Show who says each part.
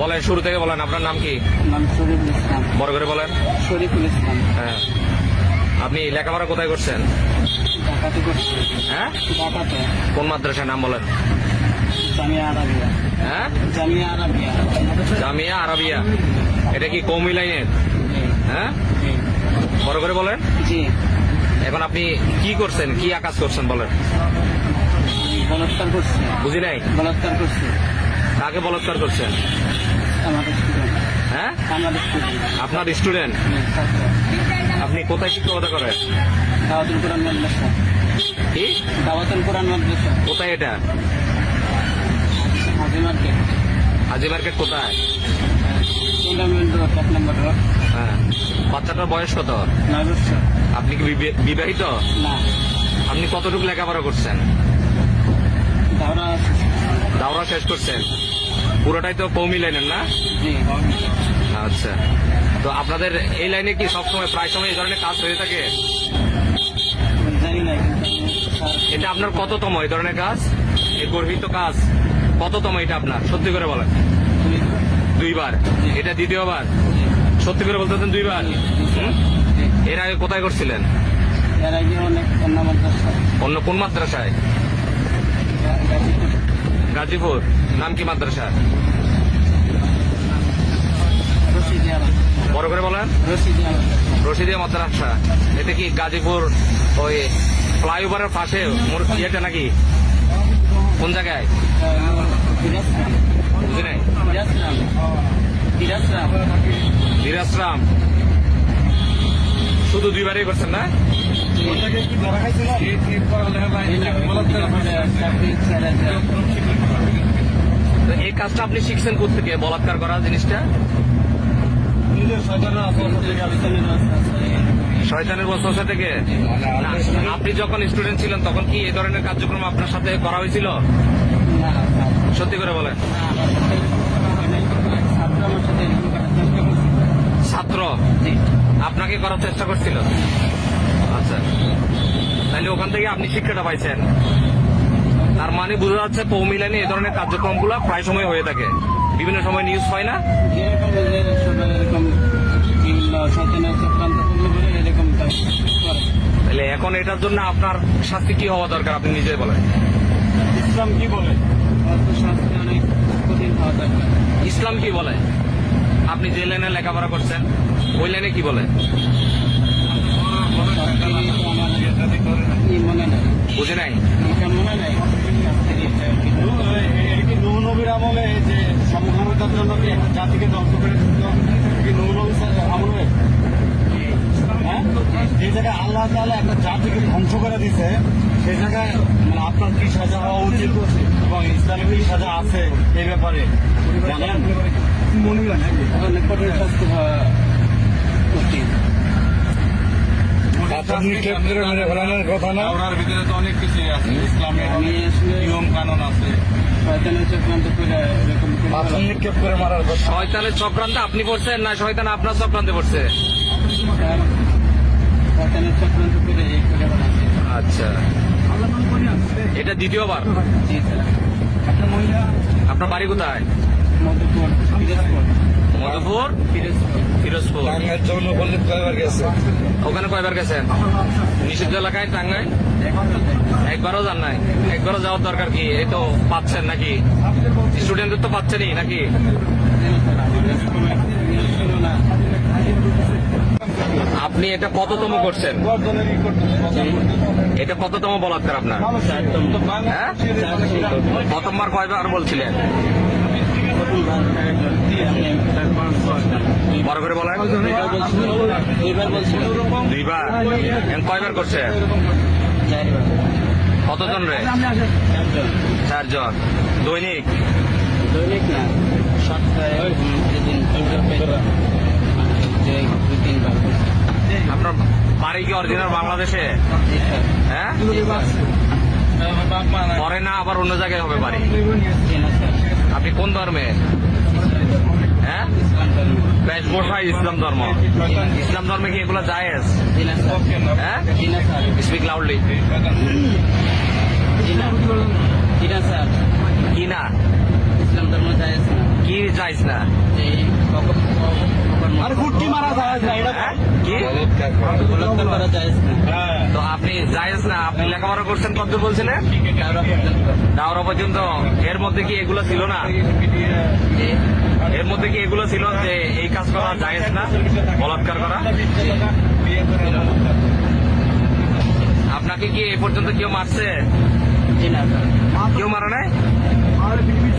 Speaker 1: বলেন শুরু থেকে বলেন আপনার নাম কি?
Speaker 2: নাম শরীফুল ইসলাম।
Speaker 1: বড় করে বলেন।
Speaker 2: শরীফুল ইসলাম।
Speaker 1: হ্যাঁ। আপনি লেখাপড়া কোথায় করছেন?
Speaker 2: ঢাকাতে করছি।
Speaker 1: হ্যাঁ?
Speaker 2: ঢাকাতে।
Speaker 1: কোন মাদ্রাসার নাম বলেন?
Speaker 2: জামিয়া আরাবিয়া।
Speaker 1: হ্যাঁ?
Speaker 2: জামিয়া আরাবিয়া।
Speaker 1: জামিয়া আরাবিয়া। এটা কি কৌমি লাইনের? হ্যাঁ? বড় করে বলেন।
Speaker 2: জি।
Speaker 1: এখন আপনি কি করছেন? কি আকাশ করছেন বলেন?
Speaker 2: বলৎকার করছি।
Speaker 1: বুঝি নাই?
Speaker 2: বলৎকার করছি।
Speaker 1: কাকে বলৎকার করছেন? আপনার স্টুডেন্ট আপনি কোথায় শিক্ষকতা করেন?
Speaker 2: দাওয়াতুল কোরআন মাদ্রাসা।
Speaker 1: কি?
Speaker 2: দাওয়াতুল কোরআন মাদ্রাসা।
Speaker 1: কোথায় এটা?
Speaker 2: হাজি মার্কেট।
Speaker 1: হাজি মার্কেট কোথায়? হ্যাঁ। বাচ্চাটার বয়স কত?
Speaker 2: নয় বছর।
Speaker 1: আপনি কি বিবে- বিবাহিত?
Speaker 2: না।
Speaker 1: আপনি কতটুকু লেখাপড়া করছেন?
Speaker 2: দাওরা
Speaker 1: দাওরা শেষ করছেন। পুরোটাই তো কৌমি লাইনের না?
Speaker 2: জি
Speaker 1: আচ্ছা। তো আপনাদের এই লাইনে কি সবসময় প্রায় সময় এই ধরনের কাজ হয়ে থাকে?
Speaker 2: জানি না
Speaker 1: এটা আপনার কততম এই ধরনের কাজ? এই গর্বিত কাজ কততম এটা আপনার? সত্যি করে বলেন। দুইবার? এটা দ্বিতীয়বার? সত্যি করে বলতেছেন দুইবার? এর আগে কোথায় করছিলেন?
Speaker 2: এর আগে অনেক অন্য
Speaker 1: কোন মাদ্রাসায়?
Speaker 2: গাজীপুর।
Speaker 1: নাম কি মাদ্রাসা? বড় করে বলেন?
Speaker 2: রশিদিয়া
Speaker 1: মাদ্রাসা। এটা কি গাজীপুর ওই ফ্লাইওভারের পাশে ইয়েটা নাকি? কোন জায়গায়? বুঝি শুধু দুইবারই করছেন না? এই কাজটা আপনি শিখছেন থেকে বলাৎকার করা জিনিসটা? শয়তানের বসবাসা থেকে? আপনি যখন স্টুডেন্ট ছিলেন, তখন কি এই ধরনের কার্যক্রম আপনার সাথে করা হয়েছিল? সত্যি করে বলেন। ছাত্র? আপনাকে করার চেষ্টা করছিল? আচ্ছা। তাহলে ওখান থেকে আপনি শিক্ষাটা পাইছেন। তার মানে বোঝা যাচ্ছে কৌমি লাইনে এই ধরনের কার্যক্রমগুলো প্রায় সময় হয়ে থাকে। বিভিন্ন সময় নিউজ হয় না। তাহলে এখন এটার জন্য আপনার শাস্তি কি হওয়া দরকার আপনি নিজে বলেন।
Speaker 2: ইসলাম কি বলে? শাস্তি অনেক কঠিন হওয়া দরকার।
Speaker 1: ইসলাম কি বলে? আপনি যে লাইনে লেখাপড়া করছেন ওই লাইনে কি বলে?
Speaker 2: মনে
Speaker 1: বুঝে নাই।
Speaker 2: মনে নাই।
Speaker 3: নবীর আমলে যে সমকামিতার জন্য কি একটা জাতিকে ধ্বংস করে কি নবীর আমলে হ্যাঁ? যে জায়গায় আল্লাহ তাআলা একটা জাতিকে ধ্বংস করে দিছে সে জায়গায় মানে আপনার কি সাজা হওয়া উচিত? এবং ইসলামে কি সাজা আছে এই ব্যাপারে? জানেন?
Speaker 2: কঠিন শাস্তি হওয়া উচিত
Speaker 3: ওনার ভিতরে তো অনেক কিছুই আছে।
Speaker 2: ইসলামের
Speaker 3: নিয়ম কানুন আছে।
Speaker 2: শয়তানের চক্রান্ত করে করে
Speaker 3: নিক্ষেপ করে মারার কথা।
Speaker 1: শয়তানের চক্রান্তে আপনি পড়ছেন না শয়তান আপনার চক্রান্তে পড়ছে? আচ্ছা। এটা দ্বিতীয়বার?
Speaker 2: জি স্যার।
Speaker 1: আপনার বাড়ি কোথায়?
Speaker 2: পিরোজপুর
Speaker 1: ফিরোজপুর।
Speaker 3: গেছে?
Speaker 1: ওখানে কয়বার গেছেন নিষিদ্ধ এলাকায় টাঙ্গাই একবারও যান নাই? একবারও যাওয়ার দরকার কি? এই তো পাচ্ছেন নাকি? স্টুডেন্টদের তো পাচ্ছেনই নাকি? আপনি এটা কততম করছেন? এটা কততম বলাৎকার আপনার? হ্যাঁ? প্রথমবার কয়বার বলছিলেন? বড় করে
Speaker 2: দুইবার?
Speaker 1: কয়বার করছে? কতজন রে?
Speaker 2: চারজন।
Speaker 1: দৈনিক?
Speaker 2: দৈনিক
Speaker 1: আপনার বাড়ি কি অরিজিনাল বাংলাদেশে? হ্যাঁ? পরে না আবার অন্য জায়গায় হবে বাড়ি? আপনি কোন ধর্মের হ্যাঁ?
Speaker 2: ইসলাম ধর্ম
Speaker 1: ইসলাম ধর্ম। ইসলাম ধর্মে কি এগুলো জায়েজ? হ্যাঁ? স্পিক লাউডলি কি না?
Speaker 2: ইসলাম ধর্ম না।
Speaker 1: কি কি না?
Speaker 3: আরে গুট্টি মারা যায় না এটা
Speaker 1: হ্যাঁ? কি?
Speaker 2: বলাৎকার করা যায় না।
Speaker 3: হ্যাঁ।
Speaker 1: তো আপনি না আপনি লেখাপড়া করছেন কত বলছিলেন? ডাওরা পর্যন্ত। এর মধ্যে কি এগুলো ছিল না? এর মধ্যে কি এগুলো ছিল যে এই কাজ করা জায়েজ না? বলাৎকার করা? আপনাকে কি এ পর্যন্ত কেউ মারছে? কেউ মারা নাই?